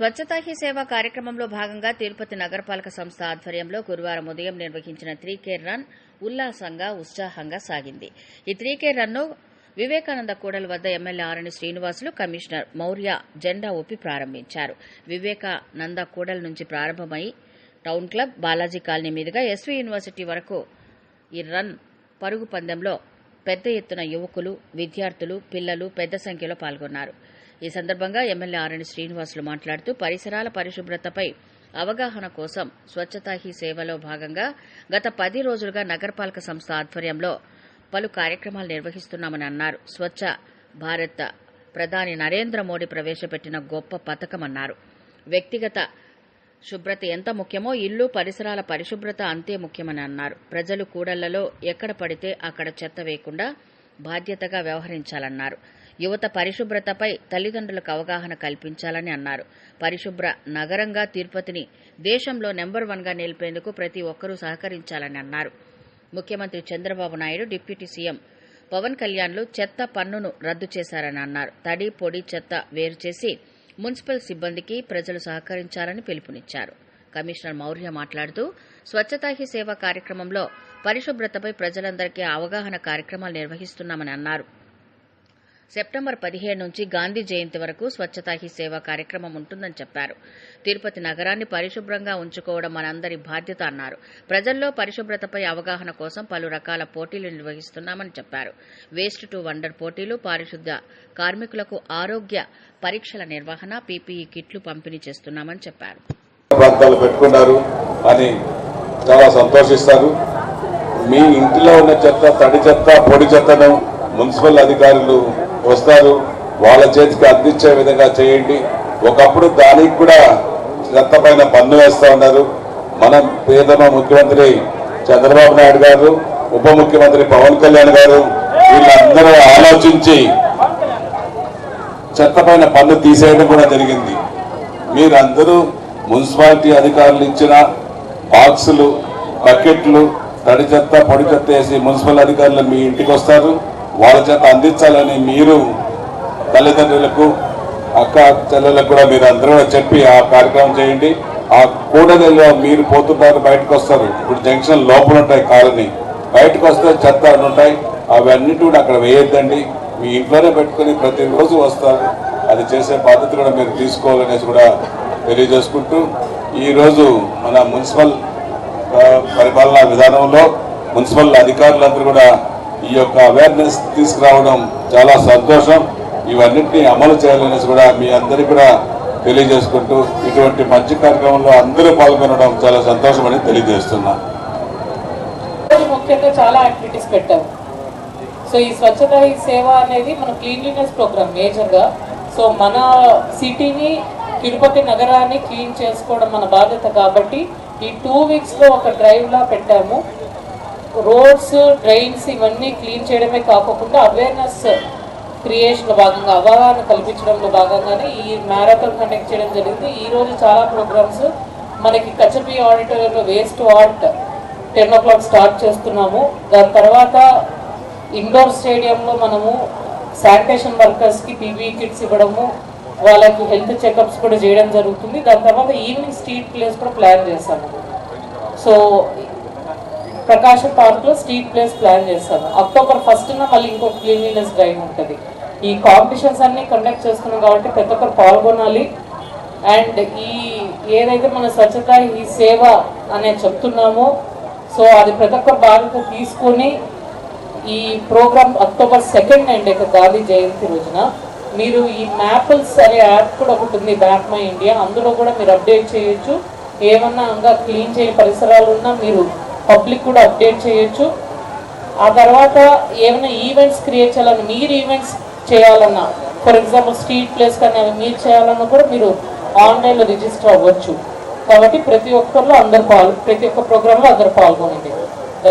స్వచ్ఛతా he సేవ కార్యక్రమంలో భాగంగా తిరుపతి నగరపాలక సంస్థ ఆధ్వర్యంలో గురువారం ఉదయం నిర్వహించిన త్రీ కేర్ రన్ ఉల్లాసంగా ఉత్సాహంగా సాగింది. ఈ త్రీ కేర్ రన్ను వివేకానంద కూడలి వద్ద ఎమ్మెల్యే ఆరణి శ్రీనివాసులు కమిషనర్ మౌర్య జెండా ఊపి ప్రారంభించారు. వివేకానంద కూడలి నుంచి ప్రారంభమై టౌన్ క్లబ్ బాలాజీ కాలనీ మీదుగా ఎస్వీ యూనివర్సిటీ వరకు ఈ రన్ పరుగు పందెంలో పెద్ద ఎత్తున యువకులు విద్యార్థులు పిల్లలు పెద్ద సంఖ్యలో పాల్గొన్నారు. ఈ సందర్భంగా ఎమ్మెల్యే ఆరణి శ్రీనివాసులు మాట్లాడుతూ పరిసరాల పరిశుభ్రతపై అవగాహన కోసం స్వచ్ఛతా హీ సేవలో భాగంగా గత పది రోజులుగా నగరపాలక సంస్థ ఆధ్వర్యంలో పలు కార్యక్రమాలు నిర్వహిస్తున్నామని అన్నారు. స్వచ్ఛ భారత్ ప్రధాని నరేంద్ర మోడీ ప్రవేశపెట్టిన గొప్ప పథకమన్నారు వ్యక్తిగత శుభ్రత ఎంత ముఖ్యమో ఇల్లు పరిసరాల పరిశుభ్రత అంతే ముఖ్యమని అన్నారు. ప్రజలు కూడళ్ళలో ఎక్కడ పడితే అక్కడ చెత్త వేయకుండా బాధ్యతగా వ్యవహరించాలన్నారు. యువత పరిశుభ్రతపై తల్లిదండ్రులకు అవగాహన కల్పించాలని అన్నారు. పరిశుభ్ర నగరంగా తిరుపతిని దేశంలో నెంబర్ వన్గా నిలిపేందుకు ప్రతి ఒక్కరూ సహకరించాలని అన్నారు. ముఖ్యమంత్రి చంద్రబాబు నాయుడు డిప్యూటీ సీఎం పవన్ కళ్యాణ్లు చెత్త పన్నును రద్దు చేశారని అన్నారు. తడి పొడి చెత్త వేరు చేసి మున్సిపల్ సిబ్బందికి ప్రజలు సహకరించాలని పిలుపునిచ్చారు. కమిషనర్ మౌర్య మాట్లాడుతూ స్వచ్ఛతా హీ సేవ కార్యక్రమంలో పరిశుభ్రతపై ప్రజలందరికీ అవగాహన కార్యక్రమాలు నిర్వహిస్తున్నామని అన్నారు. సెప్టెంబర్ పదిహేడు నుంచి గాంధీ జయంతి వరకు స్వచ్ఛతా హీ సేవ కార్యక్రమం ఉంటుందని చెప్పారు. తిరుపతి నగరాన్ని పరిశుభ్రంగా ఉంచుకోవడం మనందరి బాధ్యత అన్నారు. ప్రజల్లో పరిశుభ్రతపై అవగాహన కోసం పలు రకాల పోటీలు నిర్వహిస్తున్నామని చెప్పారు. వేస్ట్ టు వండర్ పోటీలు పారిశుద్ధ్య కార్మికులకు ఆరోగ్య పరీక్షల నిర్వహణ పీపీఈ కిట్లు పంపిణీ చేస్తున్నామని చెప్పారు. ప్రాంతాలు పెట్టుకున్నారు. అని చాలా సంతోషిస్తారు. మీ ఇంటిలో ఉన్న చెత్త తడి చెత్త పొడి చెత్తను మున్సిపల్ అధికారులు వస్తారు వాళ్ళ చేతికి అందించే విధంగా చేయండి. ఒకప్పుడు దానికి కూడా చెత్త పైన పన్ను వేస్తూ ఉన్నారు. మన ప్రియతమ ముఖ్యమంత్రి చంద్రబాబు నాయుడు గారు ఉప ముఖ్యమంత్రి పవన్ కళ్యాణ్ గారు వీళ్ళందరూ ఆలోచించి చెత్త పైన పన్ను తీసేయడం కూడా జరిగింది. మీరందరూ మున్సిపాలిటీ అధికారులు ఇచ్చిన బాక్సులు బకెట్లు తడి చెత్త పొడి చెత్త వేసి మున్సిపల్ అధికారులు మీ ఇంటికి వస్తారు. వాళ్ళ చేత అందించాలని మీరు తల్లిదండ్రులకు అక్క చెల్లెలకు కూడా మీరు అందరూ చెప్పి ఆ కార్యక్రమం చేయండి. ఆ కూడలిలో మీరు పోతున్నారు బయటకు వస్తారు. ఇప్పుడు జంక్షన్ లోపల ఉంటాయి కాలనీ. బయటకు వస్తే చెత్త ఉంటాయి. అవన్నీ కూడా అక్కడ వేయొద్దండి. మీ ఇంట్లోనే పెట్టుకొని ప్రతిరోజు వస్తారు. అది చేసే బాధ్యత కూడా మీరు తీసుకోవాలనేసి కూడా తెలియజేసుకుంటూ ఈరోజు మన మున్సిపల్ పరిపాలనా విధానంలో మున్సిపల్ అధికారులందరూ కూడా ఈ యొక్క అవేర్నెస్ తీసుకురావడం చాలా సంతోషం. ఇవన్నింటినీ అమలు చేయాలనేసి కూడా మీ అందరికీ కూడా తెలియజేసుకుంటూ ఇటువంటి మంచి కార్యక్రమంలో అందరూ పాల్గొనడం చాలా సంతోషం అని తెలియజేస్తున్నా ముఖ్యంగా చాలా యాక్టివిటీస్ పెట్టాము సో ఈ స్వచ్ఛత ఈ సేవ అనేది మన క్లీన్లీనెస్ ప్రోగ్రామ్ మేజర్గా సో మన సిటీని తిరుపతి నగరాన్ని క్లీన్ చేసుకోవడం మన బాధ్యత కాబట్టి ఈ టూ వీక్స్లో ఒక డ్రైవ్లా పెట్టాము. రోడ్స్ డ్రైన్స్ ఇవన్నీ క్లీన్ చేయడమే కాకుండా అవేర్నెస్ క్రియేషన్లో భాగంగా అవగాహన కల్పించడంలో భాగంగానే ఈ మ్యారథాన్ కండక్ట్ చేయడం జరిగింది. ఈరోజు చాలా ప్రోగ్రామ్స్ మనకి కచపి ఆడిటోరియంలో వేస్ట్ వాట్ టెన్ ఓ క్లాక్ స్టార్ట్ చేస్తున్నాము. దాని తర్వాత ఇండోర్ స్టేడియంలో మనము శానిటేషన్ వర్కర్స్కి పీపీ కిట్స్ ఇవ్వడము వాళ్ళకి హెల్త్ చెకప్స్ కూడా చేయడం జరుగుతుంది. దాని తర్వాత ఈవినింగ్ స్ట్రీట్ ప్లేస్ కూడా ప్లాన్ చేశాము. సో ప్రకాశం పార్క్లో స్ట్రీట్ ప్లేస్ ప్లాన్ చేస్తాను అక్టోబర్ ఫస్ట్ మళ్ళీ ఇంకో క్లీన్లీనెస్ డ్రైవ్ ఉంటుంది. ఈ కాంపిటీషన్స్ అన్నీ కండక్ట్ చేస్తున్నాం కాబట్టి ప్రతి ఒక్కరు పాల్గొనాలి. అండ్ ఈ ఏదైతే మన స్వచ్ఛత ఈ సేవ అనే చెప్తున్నామో సో అది ప్రతి ఒక్క బాధ్యత తీసుకొని ఈ program October second and Gandhi Jayanti రోజున మీరు ఈ మ్యాపుల్స్ అనే యాప్ కూడా ఒకటి ఉంది బ్యాక్ మై ఇండియా అందులో కూడా మీరు అప్డేట్ చేయొచ్చు. ఏమన్నా ఇంకా క్లీన్ చేయని పరిసరాలు ఉన్నా మీరు పబ్లిక్ కూడా అప్డేట్ చేయొచ్చు. ఆ తర్వాత ఏమైనా ఈవెంట్స్ క్రియేట్ చేయాలన్నా మీరు ఈవెంట్స్ చేయాలన్నా ఫర్ ఎగ్జాంపుల్ స్ట్రీట్ ప్లేస్ కానీ అవి మీరు చేయాలన్నా కూడా మీరు ఆన్లైన్లో రిజిస్టర్ అవ్వచ్చు. కాబట్టి ప్రతి ఒక్కరిలో అందరు పాల్ ప్రతి ఒక్క ప్రోగ్రాంలో అందరు పాల్గొనండి.